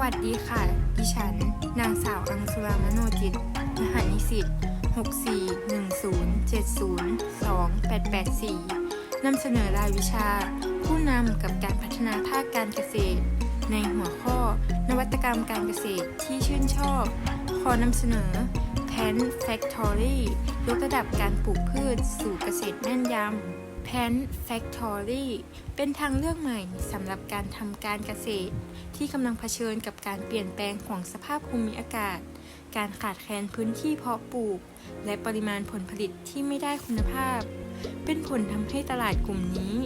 วัสดีค่ะ ดิฉัน นางสาวอังสุรามโนจิต รหัสนิสิต6410702884 นำเสนอรายวิชา ผู้นำกับการพัฒนาภาคการเกษตร ในหัวข้อ นวัตกรรมการเกษตรที่ชื่นชอบ ขอนำเสนอ Pan Factory ยกระดับการปลูกพืชสู่เกษตรแม่นยำ Pan Factory เป็นทางเลือกใหม่สำหรับการทำการเกษตร ที่กำลังเผชิญกับการเปลี่ยนแปลงของสภาพภูมิอากาศ การขาดแคลนพื้นที่เพาะปลูก และปริมาณผลผลิตที่ไม่ได้คุณภาพ เป็นผลทำให้ตลาดกลุ่มนี้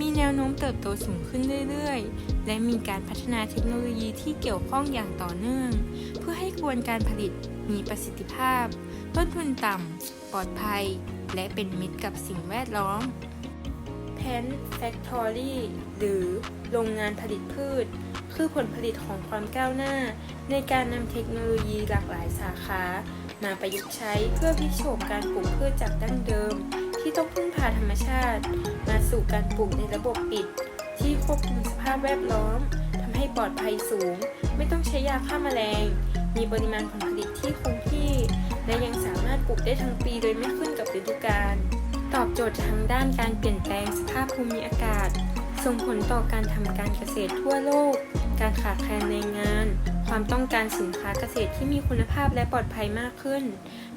มีแนวโน้มเติบโตสูงขึ้นเรื่อยๆ และมีการพัฒนาเทคโนโลยีที่เกี่ยวข้องอย่างต่อเนื่อง เพื่อให้กระบวนการผลิตมีประสิทธิภาพ ต้นทุนต่ำปลอดภัย และเป็นมิตรกับสิ่งแวดล้อม Pen Factory หรือโรงงานผลิตพืช คือผลผลิตของความก้าวหน้า ในการนำเทคโนโลยีหลากหลายสาขา มาประยุกต์ใช้เพื่อพลิกโฉมการปลูกพืชจากดั้งเดิม ที่ต้องพึ่งพาธรรมชาติ มาสู่การปลูกในระบบปิด ที่ควบคุมสภาพแวดล้อมทำให้ปลอดภัยสูง ไม่ต้องใช้ยาฆ่าแมลง มีปริมาณผลผลิตที่คงที่ และยังสามารถปลูกได้ทั้งปีโดยไม่ขึ้นกับฤดูกาล ตอบโจทย์ทางด้านการเปลี่ยนแปลงสภาพภูมิอากาศ ส่งผลต่อการทำการเกษตรทั่วโลก การขาดแคลนแรงงาน ความต้องการสินค้าเกษตรที่มีคุณภาพและปลอดภัยมากขึ้น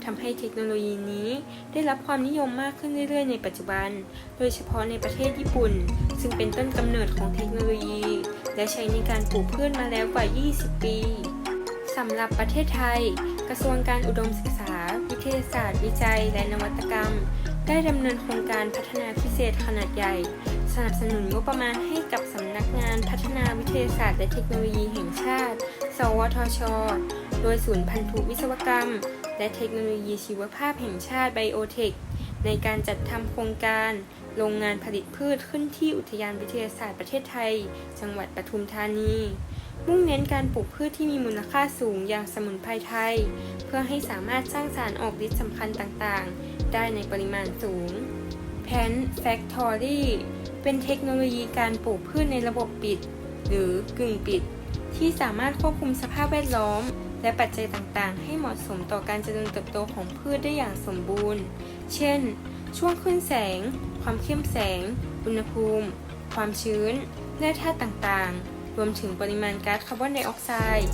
ทำให้เทคโนโลยีนี้ได้รับความนิยมมากขึ้นเรื่อยๆ ในปัจจุบัน โดยเฉพาะในประเทศญี่ปุ่น ซึ่งเป็นต้นกำเนิดของเทคโนโลยี และใช้ในการปลูกพืชมาแล้วกว่า 20 ปีสำหรับประเทศไทย กระทรวงการอุดมศึกษา วิทยาศาสตร์ วิจัย และนวัตกรรม ได้ดำเนินโครงการพัฒนาพิเศษขนาดใหญ่ สนับสนุนงบประมาณให้กับสำนักงานพัฒนาวิทยาศาสตร์และเทคโนโลยีแห่งชาติ สวทช โดยศูนย์พันธุวิศวกรรม และเทคโนโลยีชีวภาพแห่งชาติไบโอเทค ในการจัดทำโครงการโรงงานผลิตพืชขึ้นที่อุทยานวิทยาศาสตร์ประเทศไทย จังหวัดปทุมธานีมุ่งเน้นการปลูกพืชที่มีมูลค่าสูงอย่างสมุนไพรไทย เพื่อให้สามารถสร้างสารออกฤทธิ์สำคัญต่างๆ ได้ในปริมาณสูง Pan Factory เป็นเทคโนโลยีการปลูกพืชในระบบปิด หรือกึ่งปิด ที่สามารถควบคุมสภาพแวดล้อม และปัจจัยต่างๆ ให้เหมาะสมต่อการเจริญเติบโตของพืชได้อย่างสมบูรณ์ เช่น ช่วงขึ้นแสง ความเข้มแสง อุณหภูมิ ความชื้น และธาตุต่างๆรวมถึงปริมาณก๊าซคาร์บอนไดออกไซด์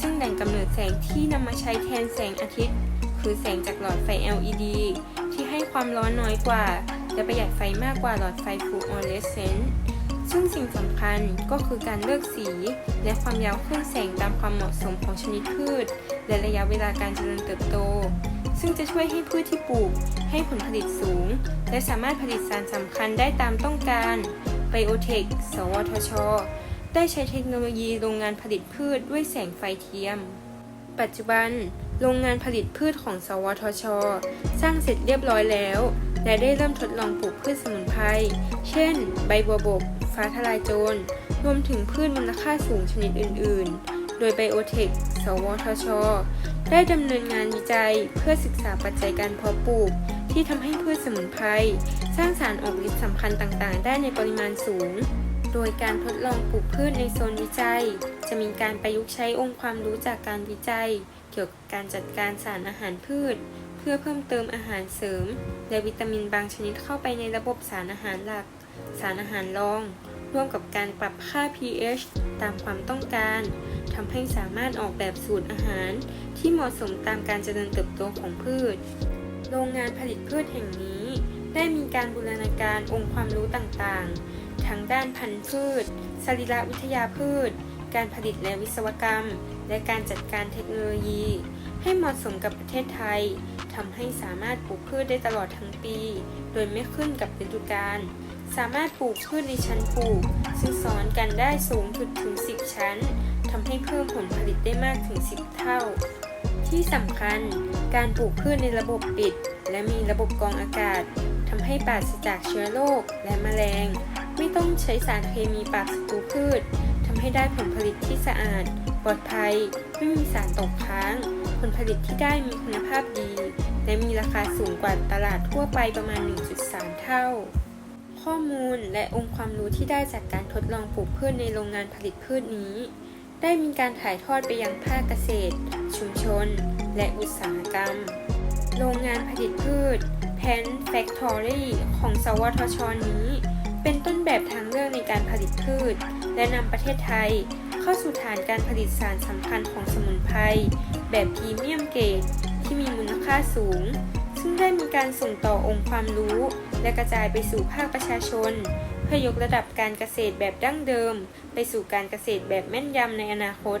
ซึ่งแหล่งกำเนิดแสงที่นำมาใช้แทนแสงอาทิตย์ คือแสงจากหลอดไฟ LED ที่ให้ความร้อนน้อยกว่า และประหยัดไฟมากกว่าหลอดไฟฟลูออเรสเซนต์ซึ่งสิ่งสำคัญก็คือการเลือกสี และความยาวคลื่นแสงตามความเหมาะสมของชนิดพืช และระยะเวลาการเจริญเติบโต ซึ่งจะช่วยให้พืชที่ปลูก ให้ผลผลิตสูง และสามารถผลิตสารสำคัญได้ตามต้องการไบโอเทค สวทช ได้ใช้เทคโนโลยีโรงงานผลิตพืชด้วยแสงไฟเทียม ปัจจุบัน โรงงานผลิตพืชของ สวทช สร้างเสร็จเรียบร้อยแล้ว และได้เริ่มทดลองปลูกพืชสมุนไพร เช่น ใบบัวบก ฟ้าทลายโจร รวมถึงพืชมูลค่าสูงชนิดอื่น ๆ โดยไบโอเทค สวทช ได้ดำเนินงานวิจัยเพื่อศึกษาปัจจัยการเพาะปลูก ที่ทำให้พืชสมุนไพร สร้างสารออกฤทธิ์สำคัญต่าง ๆ ได้ในปริมาณสูง โดยการทดลองปลูกพืชในโซนวิจัย จะมีการประยุกต์ใช้องค์ความรู้จากการวิจัย เกี่ยวกับการจัดการสารอาหารพืช เพื่อเพิ่มเติมอาหารเสริม และวิตามินบางชนิดเข้าไปในระบบสารอาหารหลัก สารอาหารรอง ร่วมกับการปรับค่า pH ตามความต้องการทำให้สามารถออกแบบสูตรอาหาร ที่เหมาะสมตามการเจริญเติบโตของพืช โรงงานผลิตพืชแห่งนี้ ได้มีการบูรณาการองค์ความรู้ต่างๆ ทั้งด้านพันธุ์พืช สรีรวิทยาพืช การผลิตและวิศวกรรม และการจัดการเทคโนโลยี ให้เหมาะสมกับประเทศไทยทำให้สามารถปลูกพืชได้ตลอดทั้งปี โดยไม่ขึ้นกับฤดูกาล สามารถปลูกพืชในชั้นปลูก ซึ่งซ้อนกันได้สูงถึงถึง 10 ชั้นทำให้เพิ่มผลผลิตได้มากถึง 10 เท่า ที่สำคัญ การปลูกพืชในระบบปิด และมีระบบกรองอากาศทำให้ปราศจากเชื้อโรคและแมลง ไม่ต้องใช้สารเคมีปราบศัตรูพืชทำให้ได้ผลผลิตที่สะอาด ปลอดภัย ไม่มีสารตกค้าง ผลผลิตที่ได้มีคุณภาพดี และมีราคาสูงกว่าตลาดทั่วไปประมาณ 1.3 เท่า ข้อมูลและองค์ความรู้ที่ได้จากการทดลองปลูกพืชในโรงงานผลิตพืชนี้ ได้มีการถ่ายทอดไปยังภาคเกษตร ชุมชน และอุตสาหกรรม โรงงานผลิตพืช แพนแฟคทอรี่ของสวทชนี้ เป็นต้นแบบทางเลือกในการผลิตพืช และนำประเทศไทย เข้าสู่ฐานการผลิตสารสำคัญของสมุนไพรแบบพรีเมียมเกรดที่มีมูลค่าสูง ซึ่งได้มีการส่งต่อองค์ความรู้ และกระจายไปสู่ภาคประชาชน เพื่อยกระดับการเกษตรแบบดั้งเดิม ไปสู่การเกษตรแบบแม่นยำในอนาคต